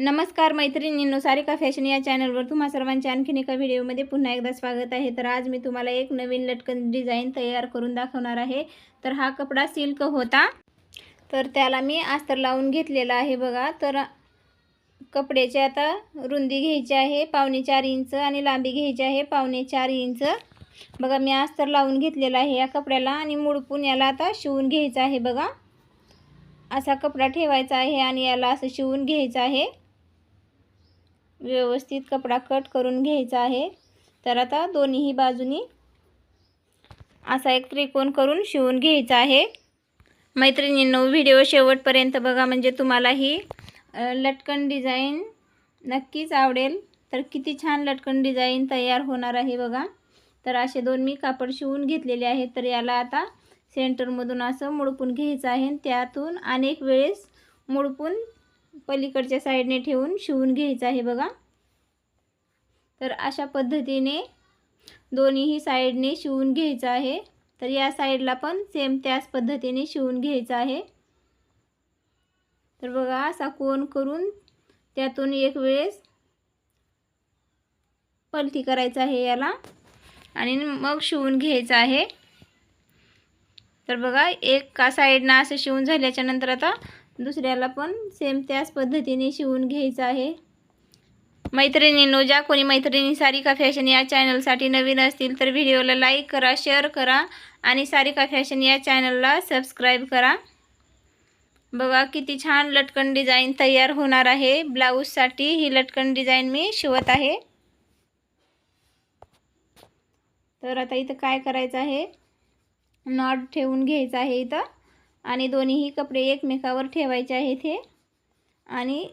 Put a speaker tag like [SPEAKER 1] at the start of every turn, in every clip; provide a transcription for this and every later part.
[SPEAKER 1] नमस्कार मैत्रिणींनो सारिका फॅशन या चॅनलवर तुम्हा सर्वांच्या आणखीन एका व्हिडिओमध्ये पुन्हा एकदा स्वागत आहे. तर आज मी तुम्हाला एक नवीन लटकन डिझाईन तयार करून दाखवणार आहे. तर हा कपडा सिल्क होता. तर त्याला मी अस्तर लावून घेतलेला आहे बघा. तर कपड्याची आता रुंदी घ्यायची आहे पावणे चार इंच आणि लांबी घ्यायची आहे पावणे चार इंच. बघा मी अस्तर लावून घेतलेला आहे या कपड्याला आणि मुडपून याला आता शिवून घ्यायचं आहे बघा. असा कपडा ठेवायचा आहे आणि याला असं शिवून घ्यायचं आहे. व्यवस्थित कपडा कट करून घ्यायचा आहे. तर आता दोन्हीही बाजूनी असा एक त्रिकोण करून शिवून घ्यायचा आहे. मैत्रिणींनो व्हिडिओ शेवटपर्यंत बघा. म्हणजे तुम्हाला ही लटकन डिझाईन नक्कीच आवडेल. तर किती छान लटकन डिझाईन तयार होणार आहे बघा. तर असे दोन मी कापड शिवून घेतलेले आहेत. तर याला आता सेंटरमधून असं मुडपून घ्यायचं आहे. आणि त्यातून अनेक वेळेस मुडपून पलीकडच्या साईडने ठेवून शिवून घ्यायचं आहे बघा. तर अशा पद्धतीने दोन्हीही साईडने शिवून घ्यायचं आहे. तर या साईडला पण सेम त्याच पद्धतीने शिवून घ्यायचं आहे. तर बघा असा कोण करून त्यातून एक वेळेस पलटी करायचं आहे याला. आणि मग शिवून घ्यायचं आहे. तर बघा एका साईडनं असं शिवून झाल्याच्यानंतर आता दुसऱ्याला पण सेम त्याच पद्धतीने शिवून घ्यायचं आहे. मैत्रिणींनो ज्या कोणी मैत्रिणी सारिका फॅशन या चॅनलसाठी नवीन असतील तर व्हिडिओला लाईक करा शेअर करा आणि सारिका फॅशन या चॅनलला सबस्क्राईब करा. बघा किती छान लटकन डिझाईन तयार होणार आहे. ब्लाऊजसाठी ही लटकन डिझाईन मी शिवत आहे. तर आता इथं काय करायचं आहे? नॉट ठेवून घ्यायचं आहे इथं. आणि दोन्हीही कपडे एकमेकावर ठेवायचे आहेत हे. आणि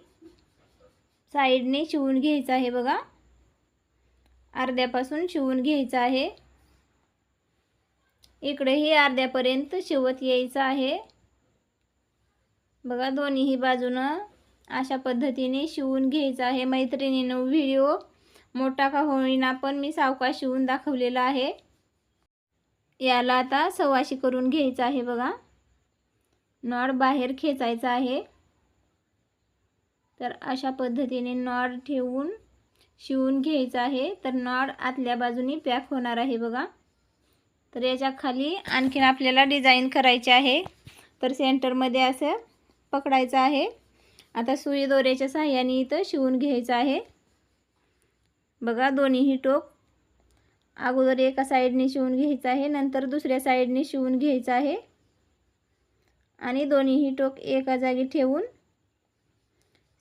[SPEAKER 1] साईडने शिवून घ्यायचं आहे बघा. अर्ध्यापासून शिवून घ्यायचं आहे. इकडेही अर्ध्यापर्यंत शिवत यायचं आहे. बघा दोन्हीही बाजूनं अशा पद्धतीने शिवून घ्यायचं आहे. मैत्रिणीनं व्हिडिओ मोठा का होईना पण मी सावकाश शिवून दाखवलेला आहे. याला आता सवाशी करून घ्यायचं आहे बघा. नॉड बाहेर खेचायचा आहे. तर अशा पद्धतीने नॉड ठेवून शिवून घ्यायचं आहे. तर नॉड आतल्या बाजूनी पॅक होणार आहे बघा. तर याच्या खाली आणखीन आपल्याला डिझाईन करायचे आहे. तर सेंटरमध्ये असं पकडायचं आहे. आता सुई दोऱ्याच्या साह्याने इथं शिवून घ्यायचं आहे. बघा दोन्हीही टोक अगोदर एका साईडने शिवून घ्यायचं आहे नंतर दुसऱ्या साईडने शिवून घ्यायचं आहे. आणि दोन्हीही टोक एका जागी ठेवून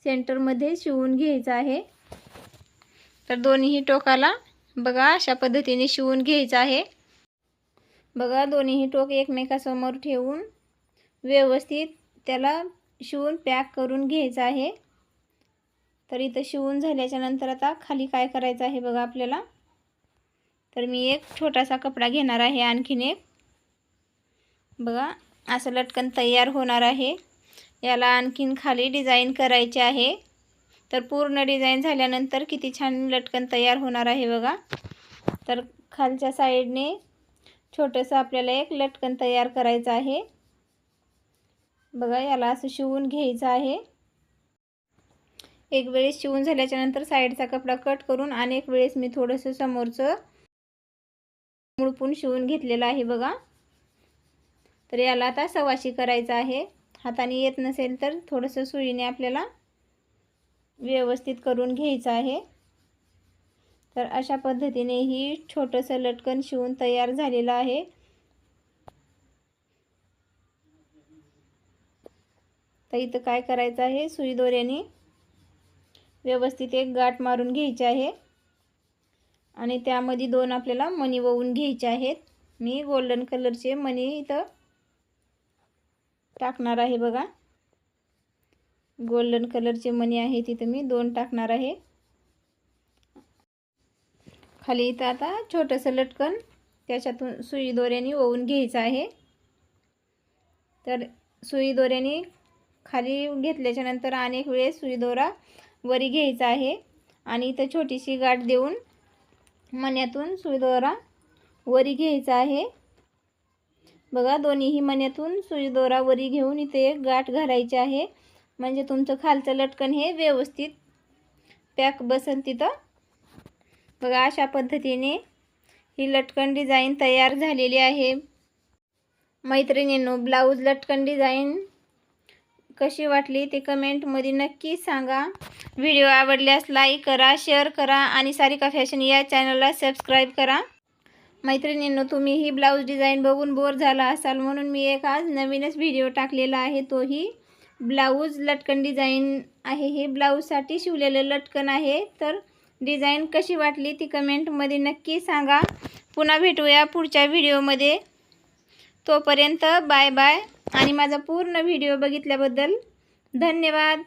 [SPEAKER 1] सेंटरमध्ये शिवून घ्यायचं आहे. तर दोन्हीही टोकाला बघा अशा पद्धतीने शिवून घ्यायचं आहे. बघा दोन्हीही टोक एकमेकासमोर ठेवून व्यवस्थित त्याला शिवून पॅक करून घ्यायचं आहे. तर इथं शिवून झाल्याच्यानंतर आता खाली काय करायचं आहे बघा आपल्याला. तर मी एक छोटासा कपडा घेणार आहे आणखीन एक. बघा असं लटकन तयार होणार आहे. याला आणखीन खाली डिझाईन करायची आहे. तर पूर्ण डिझाईन झाल्यानंतर किती छान लटकन तयार होणार आहे बघा. तर खालच्या साईडने छोटंसं आपल्याला एक लटकन तयार करायचं आहे. बघा याला असं शिवून घ्यायचं आहे. एक वेळेस शिवून झाल्याच्यानंतर साईडचा कपडा कट करून अनेक वेळेस मी थोडंसं समोरचं मुळपून शिवून घेतलेलं आहे बघा. तर याला आता सवाशी करायचं आहे. हाताने येत नसेल तर थोडंसं सुईने आपल्याला व्यवस्थित करून घ्यायचं आहे. तर अशा पद्धतीने ही छोटंसं लटकन शिवून तयार झालेलं आहे. तर इथं काय करायचं आहे? सुई दोऱ्याने व्यवस्थित एक गाठ मारून घ्यायची आहे. आणि त्यामध्ये दोन आपल्याला मणी ववून घ्यायचे आहेत. मी गोल्डन कलरचे मणी इथं टाकणार आहे बघा. गोल्डन कलरचे मणी आहे तिथं मी दोन टाकणार आहे. खाली इथं आता छोटंसं लटकन त्याच्यातून सुई दोऱ्याने ओवून घ्यायचं आहे. तर सुई दोऱ्याने खाली घेतल्याच्या नंतर अनेक वेळेस सुई दोरा वरी घ्यायचा आहे. आणि इथं छोटीशी गाठ देऊन मण्यातून सुई दोरा वरी घ्यायचा आहे. बघा दोन्हीही मण्यातून सुई दोरा वरी घेऊन इथे एक गाठ घालायची आहे. म्हणजे तुमचं खालचं लटकन हे व्यवस्थित पॅक बसन तिथं. बघा अशा पद्धतीने ही लटकन डिझाईन तयार झालेली आहे. मैत्रिणींनो ब्लाऊज लटकन डिझाईन कशी वाटली ते कमेंटमध्ये नक्की सांगा. व्हिडिओ आवडल्यास लाईक करा शेअर करा आणि सारिका फॅशन या चॅनलला सबस्क्राईब करा. मैत्रिणींनो तुम्ही ही ब्लाऊज डिझाईन बघून बोर झाला असाल म्हणून मी एक आज नवीनच व्हिडिओ टाकलेला आहे. तोही ब्लाऊज लटकन डिझाईन आहे. हे ब्लाऊजसाठी शिवलेलं लटकन आहे. तर डिझाईन कशी वाटली ती कमेंटमध्ये नक्की सांगा. पुन्हा भेटूया पुढच्या व्हिडिओमध्ये. तोपर्यंत बाय बाय. आणि माझा पूर्ण व्हिडिओ बघितल्याबद्दल धन्यवाद.